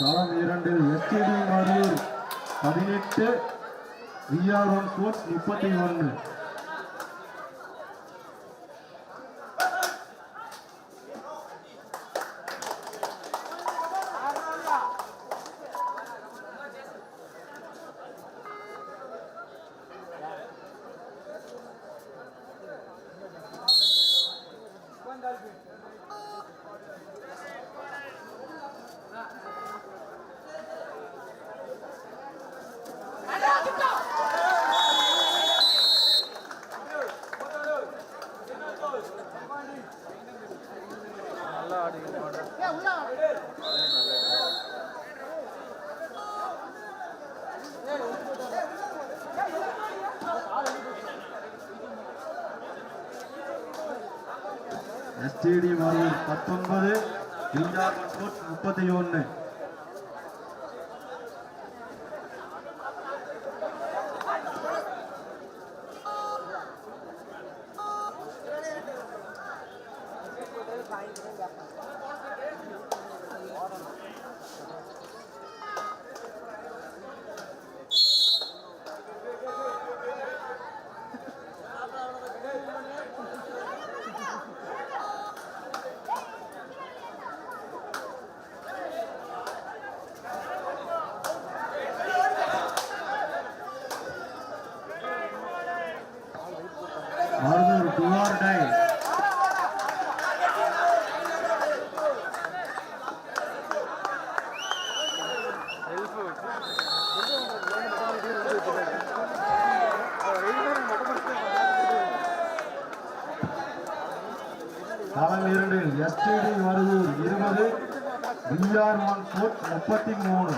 களம் இரண்டு எஸ்டிடி மருதூர் பதினெட்டு விஆர் ஒன் ஸ்போர்ட்ஸ் முப்பத்தி ஒன்று. எஸ்டிடி மருதூர் பத்தொன்பது முப்பத்தி ஒன்று மருதூர் டுவார் டை களம் இரண்டில் எஸ்டிடி மருதூர் இருபது விஆர் ஒன் ஸ்போர்ட்ஸ் முப்பத்தி மூணு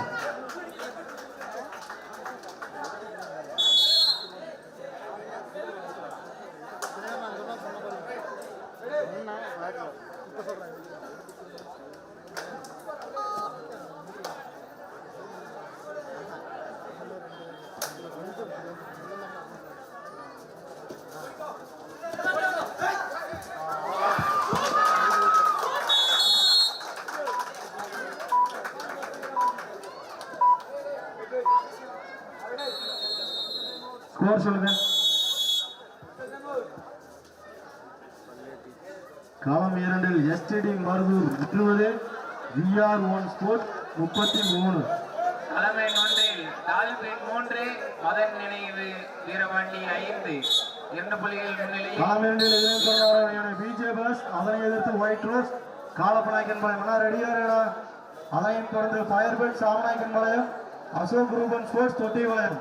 ஸ்கோர் சொல்லுங்க களம் இரண்டில் எஸ்டிடி மருதூர் இருபது விஆர் ஒன் ஸ்போர்ட் முப்பத்தி மூணு. தலைமை ஒன்றில் டால்பின் மூன்று மதன் நினைவு வீரபாண்டி ஐந்து. இரண்டு புள்ளிகள் முன்னிலையில் எதிர்த்து பிஜே பஸ் அதனை எதிர்த்து ஒயிட் ரோஸ் காலப்பநாயக்கன் பாளையம் அண்ணா ரெடியா இருக்கா அதையும் தொடர்ந்து fire bed Samanayakkan Palayam Ashok Ruban sports Thotti Palayam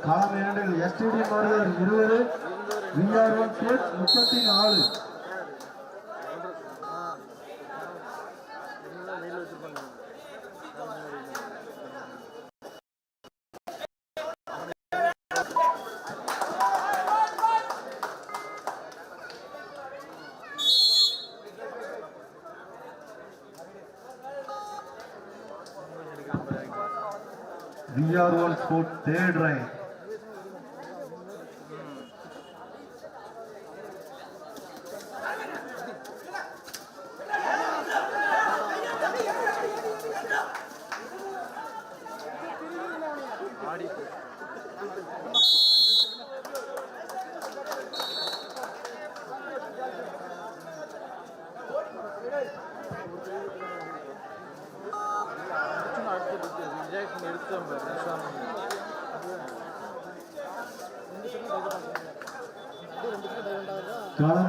களம் இரண்டில் எஸ்டிடி மருதூர் இருபது. விஆர் ஒன் ஸ்போர்ட்ஸ் முப்பத்தி நாலு. VR one sport third right களம்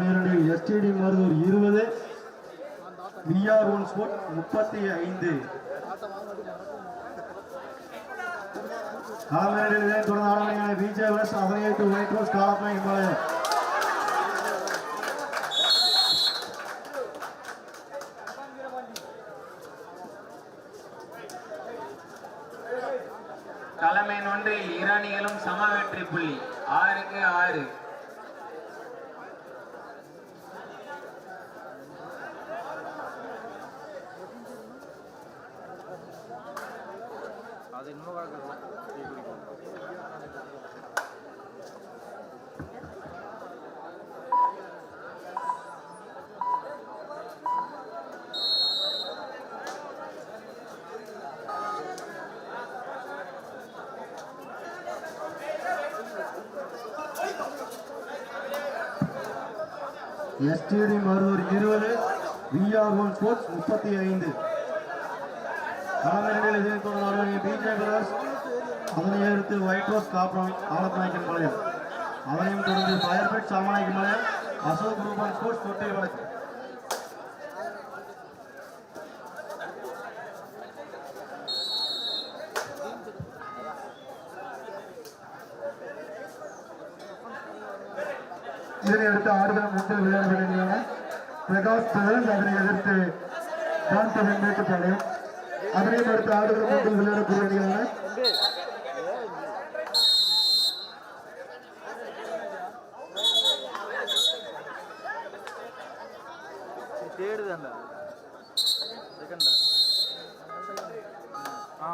இரண்டில் எஸ்டிடி மருதூர் இருபது விஆர் ஒன் ஸ்போர்ட் முப்பத்தி ஐந்து. களமிரண்டில் தொடர்ந்து ஆடவணியான விஜய் வெஸ் அதனை எட்டு ஒயிட் ரோஸ் காலப்பை இம்பாளையம் தலைமை ஒன்றில் இரு அணிகளும் சம வெற்றி புள்ளி ஆறுக்கு ஆறு அது இன்னும் எஸ்டிடி மருதூர் இருபது விஆர் கோச் ஸ்போர்ட்ஸ் முப்பத்தி ஐந்து களமிரண்டில் இதனை பிஜே பிரதர்ஸ் அதனை ஒயிட் ரோஸ் காப்பம் ஆலப்பநாயக்கன் மலையம் அதனையும் தொடர்ந்து பயர்பெட் சாமநாயக்கன் மலையம் அசோக் ரூபன் ஸ்போர்ட்ஸ் தொட்டை வழக்கு. இதனை அடுத்து ஆடுகளம் மூன்று விளையாட வேண்டியதான பிரகாஷ் பிரதர்ஸ் அதனை எதிர்த்து காந்த வெண்மேட்டு பாளையம் அதனையும் அடுத்து ஆடுகளம் மூன்று விளையாடக்கூடிய அணியான தேடுதாண்டா செகண்டா ஆ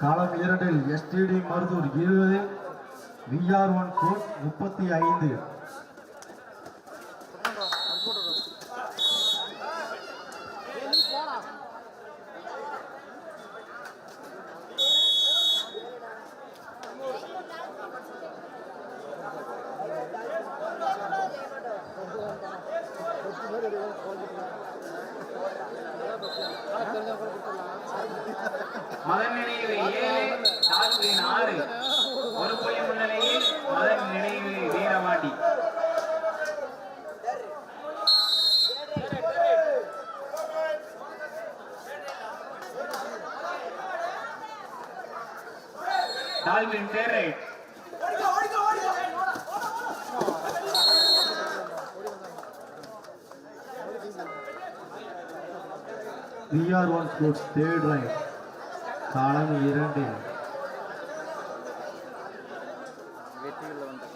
காலம் இரண்டில் எஸ்டிடி மருதூர் இருபது விஆர் ஒன் கோட் முப்பத்தி ஐந்து மதன் நினைவு ஏழு டால்பின் ஆறு ஒரு புள்ளி முன்னிலையில் மதன் நினைவு Veeravandi dolphin third right VR one sports third right காலம் இரண்டில் வெற்றிகளில் வந்து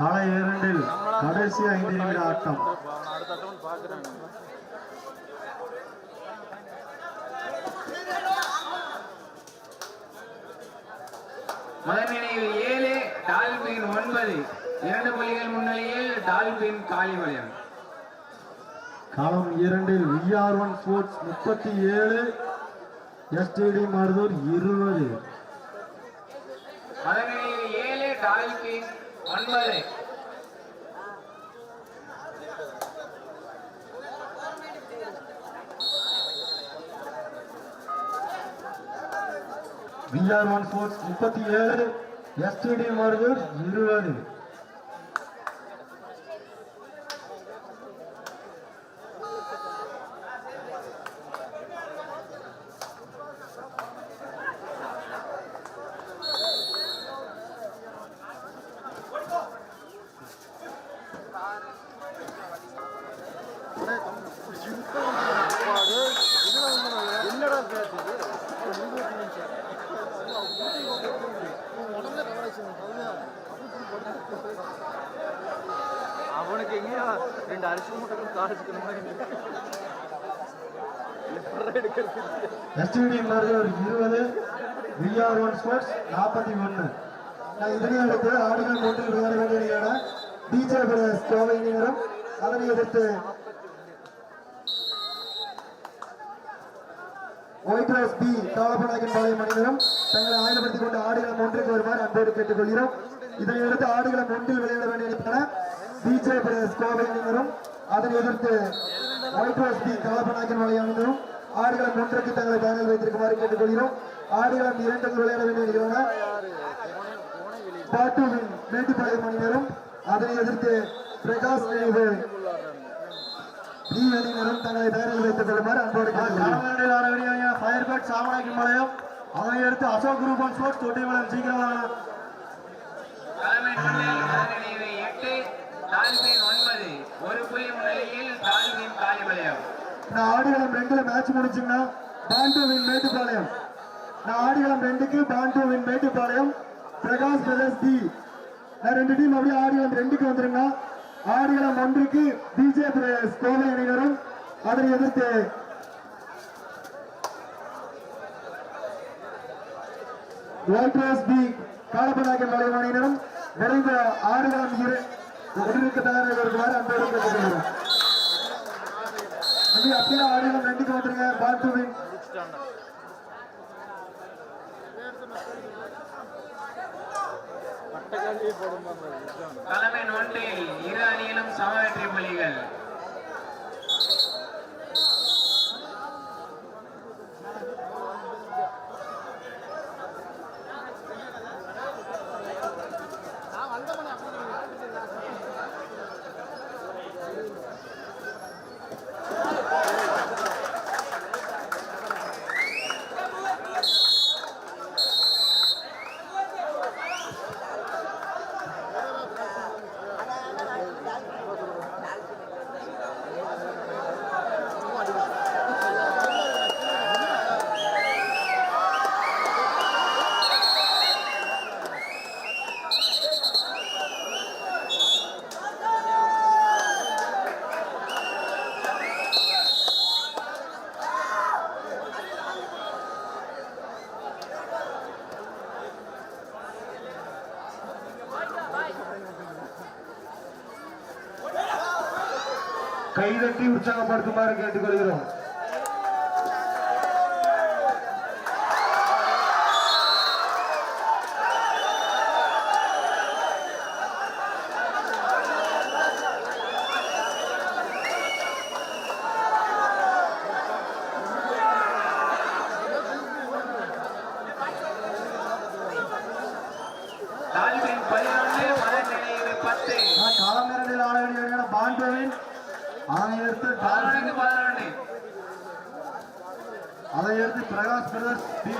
காலை இரண்டில் கடைசி ஐந்து நிமிட ஆட்டம். நினைவு ஏழு டால்பின் ஒன்பது. இரண்டு புள்ளிகள் முன்னிலையில் டால்பின் காலி வளையம் காலம் இரண்டில் விஆர் ஒன் ஸ்போர்ட்ஸ் முப்பத்தி ஏழு எஸ்டிடி மருதூர் இருபது. நினைவு ஏழு டால்பின் ஒன்பது விஆர் ஒன் ஸ்போர்ட்ஸ் முப்பத்தி ஏழு எஸ்டிடி மருதூர் இருபது. ரெண்டு அரிசி மூட்டைகள் காலேஜுக்கு மாதிரி எடுக்கிறது ஒரு இருபது விஆர் ஒன் ஸ்போர்ட்ஸ் நாற்பத்தி ஒன்று நான் இதனை அடுத்து ஆடுகள் விளையாட வேண்டிய டிஜே பிரதர்ஸ் கோவை அதனை எதிர்த்து white rose B Kalappanayakan Palayam அணியினரும் தங்களை ஆயுதப்படுத்திக் கொண்டு ஆடுகளம் ஒன்றுக்கு வருமாறு அன்போடு கேட்டுக்கொள்கிறோம். இதனை அடுத்து ஆடுகளம் ஒன்றில் விளையாட வேண்டிய டிஜே பிரதர்ஸ் கோவை அணியினரும் அதனை எதிர்த்து white rose B Kalappanayakan Palayam அணியினரும் ஆடுகளம் ஒன்றுக்கு தங்களை பேனல் வைத்திருக்குமாறு கேட்டுக்கொள்கிறோம். ஆடுகளம் இரண்டுக்கு விளையாட வேண்டிய அணிகளான பாட்டுவின் மேட்டுப்பாளையம் அணியினரும் அதனை எதிர்த்து பிரகாஷ் நினைவு அணியினரும் தங்களை தயாரில் வைத்துக் கொள்ளுமாறு அன்போடு ஃபயர்பேட் சாமநாயக்கன் பாளையம் அதனை அடுத்து அசோக் குரூப் அண்ட் ஸ்போர்ட்ஸ் தொட்டிமலம் சீக்கிரமாக டால்பின் ஒன்பது ஒரு புள்ளி முன்னிலையில் டால்பின் காலிபாளையம். நான் ஆடுகளம் ரெண்டுல மேட்ச் முடிச்சுங்கன்னா பாண்டுவின் மேட்டுப்பாளையம். நான் ஆடுகளம் ரெண்டுக்கு பாண்டுவின் மேட்டுப்பாளையம் பிரகாஷ் பிரதர்ஸ் டி நான் ரெண்டு டீம் அப்படியே ஆடுகளம் ரெண்டுக்கு வந்துருங்க ஆடுகளம் ஒன்றுக்கு பிஜே பிரதர்ஸ் கோவை அணியினரும் அதனை எதிர்த்து. White rose B Kalappanayakkan Palayam அணியினரும் விரைந்த ஆடுகளம் இரு ஒன்றுக்கு தயாராக அன்போடு கேட்டுக்கொள்கிறோம் அப்படியே அப்படியே ஆடுகளம் ரெண்டுக்கு வந்துருங்க தலைமை ஒன்றில் இரு அணியிலும் சம வெற்றி புள்ளிகள். கைதட்டி உற்சாகப்படுத்துமாறு கேட்டுக்கொள்கிறோம். பதினொன்று மதநினைவு பத்து. ஆட வேண்டிய பாண்டுவின். அதையடுத்து பதினொன்றுக்கு பதினொன்று அதை பிரகாஷ் பிரதர்ஸ் பி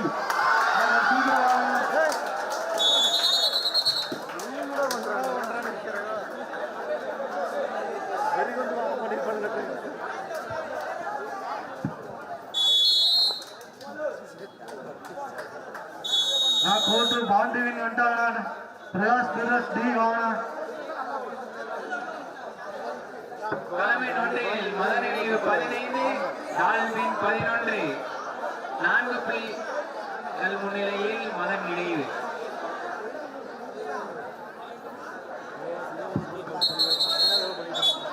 நான் கோட்டு பாண்டுவின் வந்தாங்க பிரகாஷ் பிரதர்ஸ் டி வாங்க தலைமை ஒன்றில் மதநினைவு பதினைந்து டால்பின் பதினொன்று. நான்கு புள்ளிகள் முன்னிலையில் மதன் நினைவு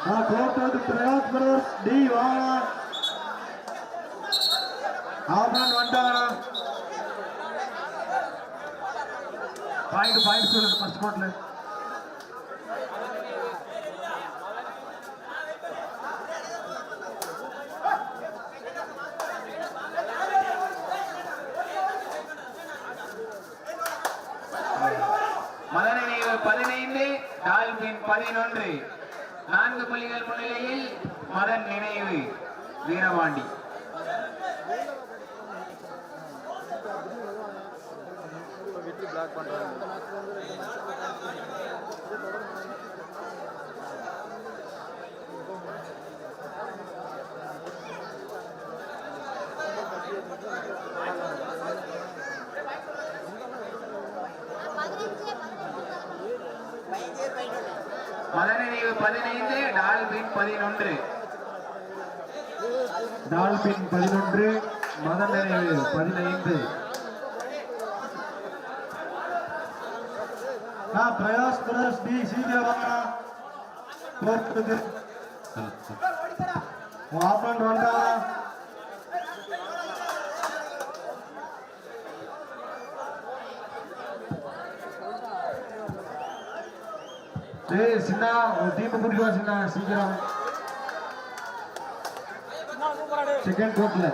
நான் கோட்டு பிரகாஷ் பிரதர்ஸ் டி வாங்க ஆபரன் வந்துட்டாங்க பாயிண்ட் பாயிண்ட் சொல்லுங்க ஃபர்ஸ்ட் கோட்ல மதநினைவு பதினைந்து டால்பின் பதினொன்று. நான்கு புள்ளிகள் முன்னிலையில் மதன் நினைவு வீரபாண்டி. வெற்றி பிளாக் பண்றாங்க. பதினைந்து டால்பின் பதினொன்று. டால்பின் பதினொன்று மதன் நினைவு பதினைந்து. பிரயாஸ் பிரதர்ஸ் டி சீக்கிரம் வாங்கடா போர்த்துக்கு ஆப்பன் டேய் சின்ன ஒரு டீம் கூட்டிட்டு வா சின்ன? சீக்கிரம். செகண்ட் கோர்ட்ல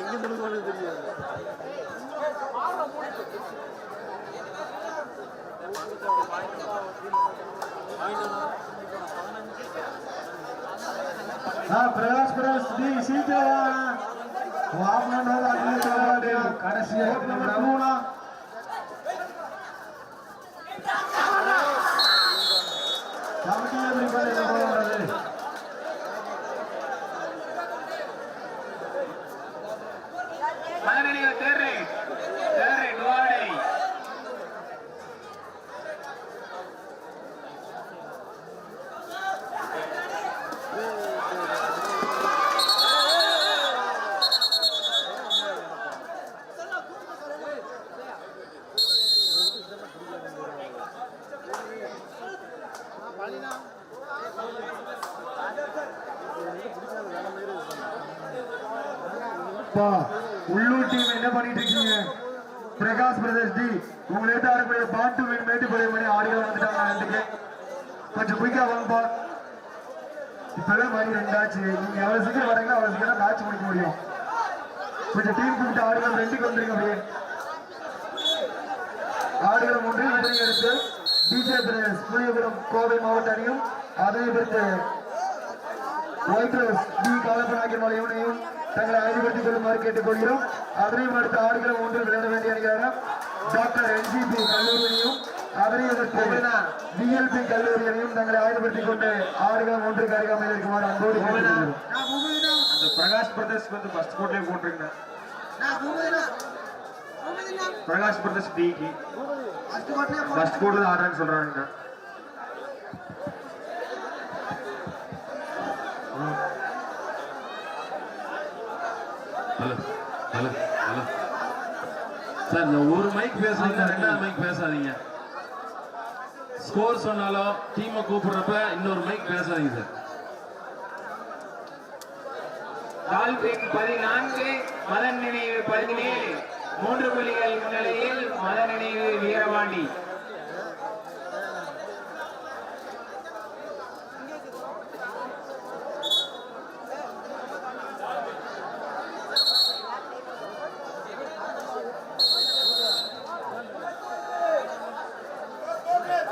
எங்கே முடிக்கணும் தெரியாது. பிரகாஷ் பிரகாஷ் டி சீக்கிரம் வாங்கணும் கடைசியா மூணா கமிட்டியில் வருது மதன் நினைவு தேர்ட் ரைட் தேர்ட் ரைட் வாடை அப்பா, உள்ளூர் டீம் என்ன பண்ணிட்டு இருக்கீங்க? பிரகாஷ் பிரதர்ஸ் டி உங்களை ஆடக்கூடிய பாட்டு மீன் மேட்டுப்படை மணி ஆடியோ வந்துட்டாங்க கொஞ்சம் குயிக்கா வாங்கப்பா. இப்பவே மணி ரெண்டாச்சு. நீங்க எவ்வளவு சீக்கிரம் வரீங்களோ அவ்வளவு சீக்கிரம் மேட்ச் முடிக்க முடியும். கொஞ்சம் டீம் கூப்பிட்டு ஆடுகள் ரெண்டுக்கு வந்துருங்க அப்படியே. ஆடுகள் ஒன்று இதனை எடுத்து பிஜே பிரதர்ஸ் புளியபுரம் கோவை மாவட்ட அணியும் அதனை அடுத்து ஒயிட் ரோஸ் டி காலப்பனாகிய மலையுனையும் தங்களை ஆயுதப்படுத்திக் கொள்ளுமாறு கேட்டுக்கொள்கிறோம். அதனையும் அடுத்த ஆடுகளம் ஒன்றில் விளையாட வேண்டிய அணிகளான டாக்டர் என்ஜிபி கல்லூரியையும் எதிர்த்து பிஎல்பி கல்லூரியையும் தங்களை ஆயுதப்படுத்திக் கொண்டு ஆடுகளம் ஒன்றுக்கு அருகாமையில் இருக்குமாறு அன்போடு அந்த பிரகாஷ் பிரதர்ஸ்க்கு வந்து ஃபர்ஸ்ட் கோட்லயே போட்டுருங்க பிரகாஷ் பிரதர்ஸ் டிக்கு ஃபர்ஸ்ட் கோட்ல தான் ஆடுறேன்னு சொல்றாங்க. சார் இந்த ஒரு மைக் பேசுறீங்க ரெண்டாவது மைக் பேசாதீங்க. ஸ்கோர் சொன்னாலும் டீமை கூப்பிடுறப்ப இன்னொரு மைக் பேசாதீங்க சார். டால்பின் பதினான்கு மத நினைவு பதினேழு. மூன்று புள்ளிகள் முன்னிலையில் மத நினைவு வீரவாண்டி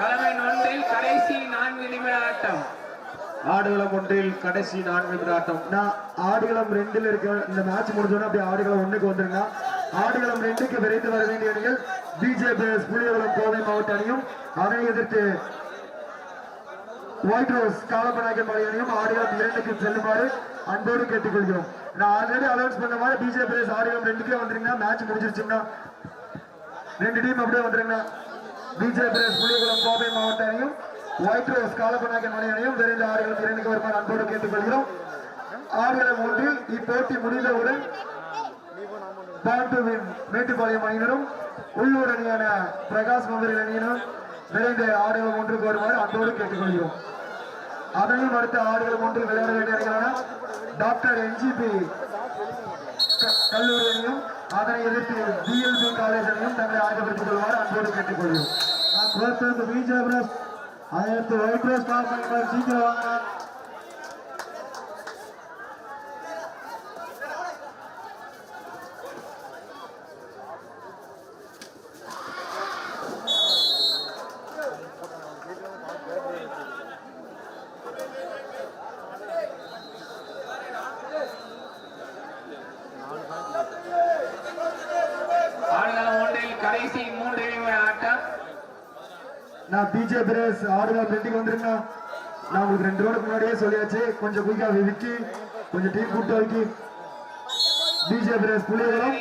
கலவை ஒன்றில் கடைசி நான்கு நிமிட ஆட்டம் ஆடுகளம் ஒன்றில் கடைசி நான்கு ஆட்டம் நான் ஆடுகளம் ரெண்டுல இருக்க இந்த மேட்ச் முடிஞ்சோன்னா அப்படியே ஆடுகளம் ஒண்ணுக்கு வந்துருங்க. ஆடுகளம் ரெண்டுக்கு விரைந்து வர வேண்டிய அணிகள் பிஜேபி புளியகுளம் கோவை மாவட்ட அணியும் அதனை எதிர்த்து ஒயிட் ரோஸ் காலப்பநாயக்கன் மலை அணியும் ஆடுகளம் இரண்டுக்கு செல்லுமாறு அன்போடு கேட்டுக்கொள்கிறோம். நான் ஆல்ரெடி அலௌன்ஸ் பண்ண மாதிரி பிஜேபிஎஸ் ஆடுகளம் ரெண்டுக்கே வந்துருங்க. மேட்ச் முடிஞ்சிருச்சுன்னா ரெண்டு டீம் அப்படியே வந்துருங்க. பிஜேபிஎஸ் புளியகுளம் கோவை மாவட்ட அணியும் ஒயிட் ரோஸ் காலப்பநாயக்கன் விரைந்து ஆடுகளம் இரண்டுக்கு வருமாறு அன்போடு கேட்டுக்கொள்கிறோம். ஆறுகளம் ஒன்றில் இப்போட்டி முடிந்தவுடன் பாண்டுவின் மேட்டுப்பாளையம் அணியினரும் உள்ளூர் அணியான பிரகாஷ் மந்திரில் அணியினரும் விரைந்து ஆடுகளம் ஒன்றுக்கு வருமாறு அன்போடு கேட்டுக்கொள்கிறோம். அதையும் அடுத்த ஆடுகளம் ஒன்றில் விளையாட வேண்டிய அணிகளான டாக்டர் என்ஜிபி கல்லூரி அணியும் அதனை எதிர்த்து டிஎல்பி காலேஜ் அணியும் தங்களை ஆயுதப்படுத்திக் கொள்வார் அன்போடு கேட்டுக்கொள்கிறோம். நான் அதை எடுத்து ஒயிட் ரோஸ் கால் சீக்கிரம் வாங்க ஆடுகளம் ஒன்றில் கடைசி மூன்று நிமிட டிஜே பிரேஸ் ஆடுகளம் ரெண்டுக்கு வந்துருங்க. நான் உங்களுக்கு ரெண்டு ரோடுக்கு முன்னாடியே சொல்லியாச்சு. கொஞ்சம் குயிக்கா விக்கி கொஞ்சம் டீம் கூட்டு வைக்கி. DJ brace Puliyakulam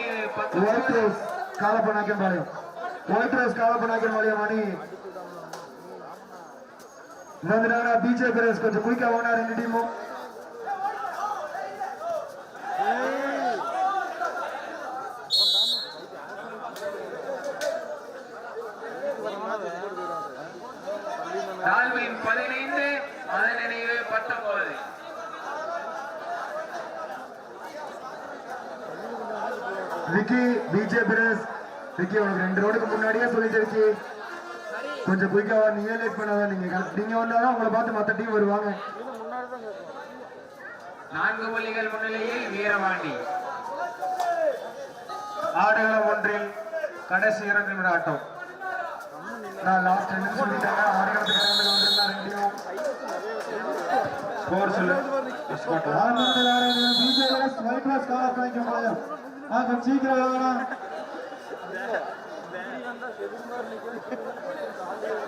white rose காலப்பனாக்கம் Palayam white rose காலப்பனாக்கம் பாளையம் மணி வந்துட்டாங்கன்னா டிஜே பிரேஸ் கொஞ்சம் குயிக்கா ஓனா ரெண்டு டீமும் டால்வின் பதினைந்து மதன் நினைவு பத்தொன்பது விக்கி டிஜே பிரேஸ் விக்கி உனக்கு ரெண்டு ரோடுக்கு முன்னாடியே சொல்லிட்டு விக்கி கொஞ்சம் குயிக்கா வா நீங்க லேட் பண்ணாத நீங்க நீங்க வந்தாதான் உங்களை பார்த்து மத்த டீம் வருவாங்க. நான்கு புள்ளிகள் முன்னிலையில் வீரபாண்டி. ஆடுகளம் ஒன்றில் கடைசி இரண்டு நிமிட ஆட்டம். நான் லாஸ்ட் ரெண்டு சொல்லிட்டாங்க ஆடுகளத்துக்கு ரெண்டு வந்திருந்தா ரெண்டையும். ஸ்கோர் சொல்லு. ஆரம்பத்தில் ஆடுறது டிஜே பிரேஸ் ஒயிட் ரோஸ் காலப்பனாக்கம் பாளையம் ஆ கொஞ்சம் சீக்கிரம்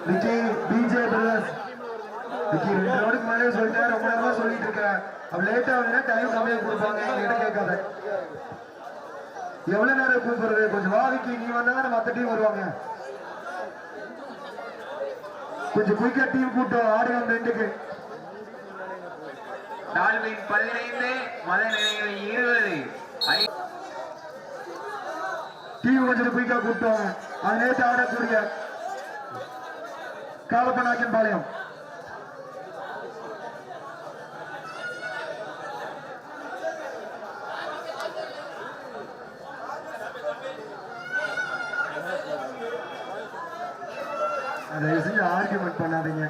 விக்கி டிஜே பிரதர்ஸ் விக்கி ரெண்டு ரோடுக்கு மேலே சொல்லிட்டேன் ரொம்ப நேரமா சொல்லிட்டு இருக்கேன் அப்ப லேட்டா வந்து டைம் கம்மியா கொடுப்பாங்க என்கிட்ட கேட்காத. எவ்வளவு நேரம் கூப்பிடுறது? கொஞ்சம் வா விக்கி நீ வந்தா தான் மத்த டீம் வருவாங்க. கொஞ்சம் குயிக்கா டீம் கூட்டம் ஆடுகளம் ரெண்டுக்கு. டால்வின் பதினைந்து மதன் நினைவு இருபது ஐ- டீம் கொஞ்சம் குயிக்கா கூப்பிட்டாங்க அது நேற்று ஆடக்கூடிய காலப்பநாக்கின் பாளையம். தயவு செஞ்சு ஆர்கியூமெண்ட் பண்ணாதீங்க.